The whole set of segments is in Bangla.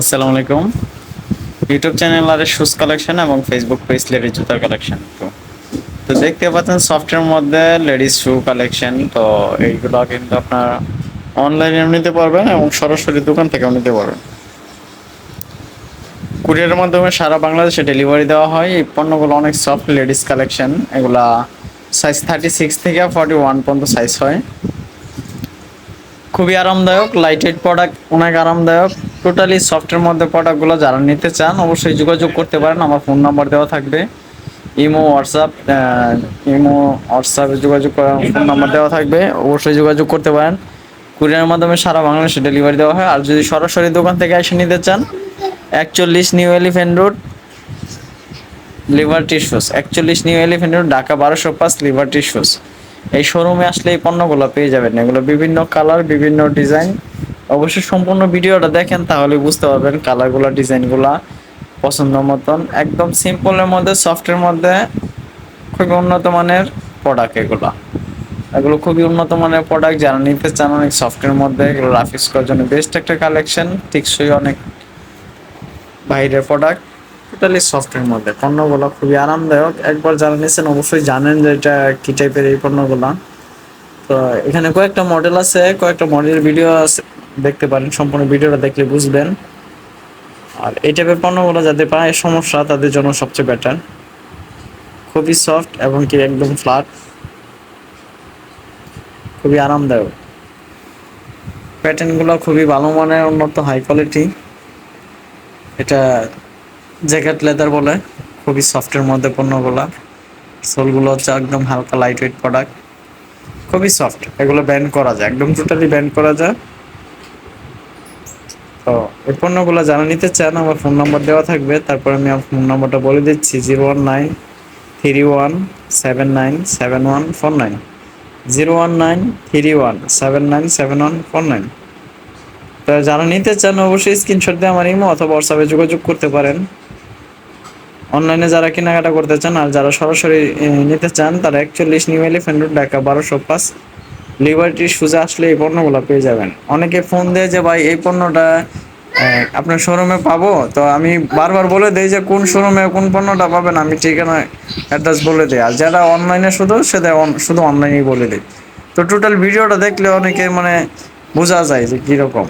আসসালামু আলাইকুম। ইউটিউব চ্যানেল আর শুজ কালেকশন এবং ফেসবুক পেজ লেডিস জুতার কালেকশন তো তো দেখতে পাচ্ছেন সফটওয়্যার মধ্যে লেডিস শু কালেকশন তো এইগুলো কিন্তু আপনার অনলাইনে নিতে পারবেন এবং সরাসরি দোকান থেকেও নিতে পারবেন। কুরিয়ারের মাধ্যমে সারা বাংলাদেশে ডেলিভারি দেওয়া হয়। এই পণ্যগুলো অনেক সফট লেডিস কালেকশন এগুলা সাইজ থার্টি সিক্স থেকে ফর্টি ওয়ান পর্যন্ত সাইজ হয়। খুবই আরামদায়ক লাইটেড প্রোডাক্ট অনেক আরামদায়ক। টোটালি সফটের মধ্যে প্রোডাক্টগুলো যারা নিতে চান, অবশ্যই যোগাযোগ করতে পারেন। আমার ফোন নাম্বার দেওয়া থাকবে। ইমো হোয়াটসঅ্যাপ ইমো হোয়াটসঅ্যাপে যোগাযোগ করার ফোন নাম্বার দেওয়া থাকবে। অবশ্যই যোগাযোগ করতে পারেন। কুরিয়ারের মাধ্যমে সারা বাংলাদেশে ডেলিভারি দেওয়া হয়। আর যদি সরাসরি দোকান থেকে এসে নিতে চান, একচল্লিশ New Elephant Road liver tissues একচল্লিশ নিউ এলিফেন্ট রোড ঢাকা বারোশো পাঁচ লিভার টিস্যুস এই শোরুমে আসলে এই পণ্যগুলো পেয়ে যাবেন। এগুলো বিভিন্ন কালার বিভিন্ন ডিজাইন অবশ্যই সম্পূর্ণ ভিডিওটা দেখেন, তাহলে বুঝতে পারবেন কালারগুলো ডিজাইনগুলা পছন্দ মতন। একদম সিম্পলের মধ্যে সফটের মধ্যে খুবই উন্নত মানের প্রোডাক্ট এগুলো। এগুলো খুবই উন্নত মানের প্রোডাক্ট যারা নিতে চান অনেক সফটের মধ্যে, এগুলো রাফিস করার জন্য বেস্ট একটা কালেকশন টিকসই অনেক বাইরের প্রোডাক্ট টোটালি সফটের মধ্যে। পণ্যগুলো খুবই আরামদায়ক। একবার যারা নিয়েছেন অবশ্যই জানেন যে এটা কি টাইপের এই পণ্যগুলো। তো এখানে কয়েকটা মডেল আছে, কয়েকটা মডেলের ভিডিও আছে। দেখতে পারেন, সম্পূর্ণ ভিডিওটা দেখলে বুঝবেন। আর এই টাইপের পণ্যগুলো যাদের পায়ে, সমস্যা তাদের জন্য সবচেয়ে বেটার খুবই সফট এবং কি একদম ফ্ল্যাট খুবই আরামদায়ক। প্যাটার্নগুলো খুবই ভালো মানের, উন্নত হাই কোয়ালিটি এটা জ্যাকেট লেদার বলে, খুবই সফটের মধ্যে পণ্যগুলো। সোলগুলো হচ্ছে একদম হালকা লাইট ওয়েট প্রোডাক্ট খুবই সফট এগুলো ব্যান্ড করা যায়, একদম টোটালি ব্যান্ড করা যায়। তো এই পণ্যগুলো যারা নিতে চান, আমার ফোন নাম্বার দেওয়া থাকবে। তারপর আমি আমার ফোন নাম্বারটা বলে দিচ্ছি, zero one nine three one seven nine seven one four nine. Zero one nine three one seven nine seven one four nine. তো যারা নিতে চান, অবশ্যই স্ক্রিনশট দিয়ে আমার ইমো অথবা হোয়াটসঅ্যাপে যোগাযোগ করতে পারেন। অনলাইনে যারা কেনাকাটা করতে চান আর যারা সরাসরি নিতে চান, তারা একচল্লিশ নিউ এলিফেন্ট রোড, ঢাকা বারোশো পাঁচ। লিবার্টি সুজে আসলে এই পণ্যগুলো পেয়ে যাবেন। অনেকে ফোন দেয় যে, ভাই, এই পণ্যটা আপনার শোরুমে পাবো? তো আমি বারবার বলে দিই যে, কোন শোরুমে কোন পণ্যটা পাবেন? আমি ঠিকানা অ্যাড্রেস বলে দিই। আর যারা অনলাইনে শুধু সেটা শুধু অনলাইনেই বলে দিই। তো টোটাল ভিডিওটা দেখলে অনেকে মানে বোঝা যায় যে, কীরকম।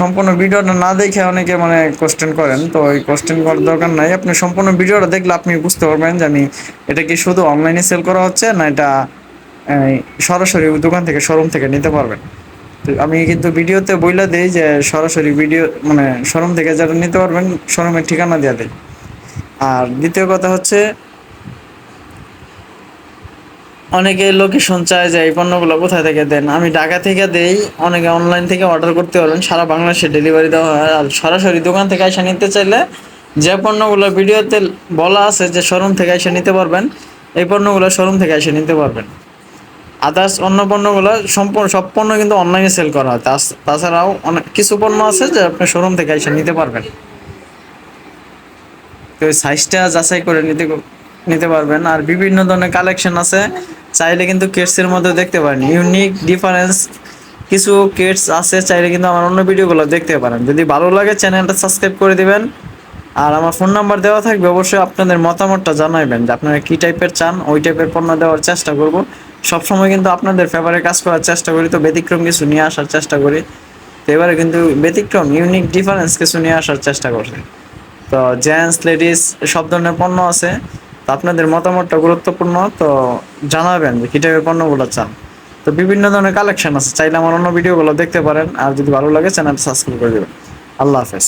সম্পূর্ণ ভিডিওটা না দেখে অনেকে মানে কোশ্চেন করেন। তো ওই কোশ্চেন করার দরকার নাই। আপনি সম্পূর্ণ ভিডিওটা দেখলে আপনি বুঝতে পারবেন যে, আমি, এটা কি শুধু অনলাইনে সেল করা হচ্ছে, না এটা সরাসরি দোকান থেকে শোরুম থেকে নিতে পারবেন। আমি কিন্তু ভিডিওতে বইলা দেই যে সরাসরি ভিডিও মানে শোরুম থেকে যারা নিতে পারবেন শোরুমের ঠিকানা দেওয়া দেয় আর দ্বিতীয় কথা হচ্ছে, অনেকে লোকেশন চায় যে এই পণ্যগুলো কোথায় থেকে দেন। আমি ঢাকা থেকে দেই, অনেকে অনলাইন থেকে অর্ডার করতে পারবেন। সারা বাংলাদেশে ডেলিভারি দেওয়া হয়। আর সরাসরি দোকান থেকে এসে নিতে চাইলে যে পণ্যগুলো ভিডিওতে বলা আছে যে শোরুম থেকে এসে নিতে পারবেন, এই পণ্যগুলো শোরুম থেকে এসে নিতে পারবেন। আদার্স অন্য পণ্যগুলো সম্পূর্ণ, সব পণ্য কিন্তু অনলাইনে সেল করা হয়। তাছ- তাছাড়াও অনেক, কিছু পণ্য আছে যে আপনি শোরুম থেকে এসে নিতে পারবেন। তো সাইজটা যাচাই করে নিতে নিতে পারবেন। আর বিভিন্ন ধরনের কালেকশন আছে, চাইলে কিন্তু কিডসের মধ্যে দেখতে পারেন। ইউনিক ডিফারেন্স কিছু কিডস আছে, চাইলে কিন্তু আমার অন্য ভিডিওগুলো দেখতে পারেন। যদি ভালো লাগে চ্যানেলটা সাবস্ক্রাইব করে দিবেন। আর আমার ফোন নাম্বার দেওয়া থাকবে, অবশ্যই আপনাদের মতামতটা জানাবেন যে আপনারা কী টাইপের চান, ওই টাইপের পণ্য দেওয়ার চেষ্টা করব। সবসময় কিন্তু আপনাদের ফেভারে কাজ করার চেষ্টা করি, তো ব্যতিক্রম কিছু নিয়ে আসার চেষ্টা করি। তো এবারে কিন্তু ব্যতিক্রম ইউনিক ডিফারেন্স কিছু নিয়ে আসার চেষ্টা করছি। তো জেন্টস লেডিস সব ধরনের পণ্য আছে। তো আপনাদের মতামতটা গুরুত্বপূর্ণ, তো জানাবেন যে কী টাইপের পণ্যগুলো চান। তো বিভিন্ন ধরনের কালেকশন আছে, চাইলে আমার অন্য ভিডিওগুলো দেখতে পারেন। আর যদি ভালো লাগে চ্যানেল সাবস্ক্রাইব করে দেবেন। আল্লাহ হাফেজ।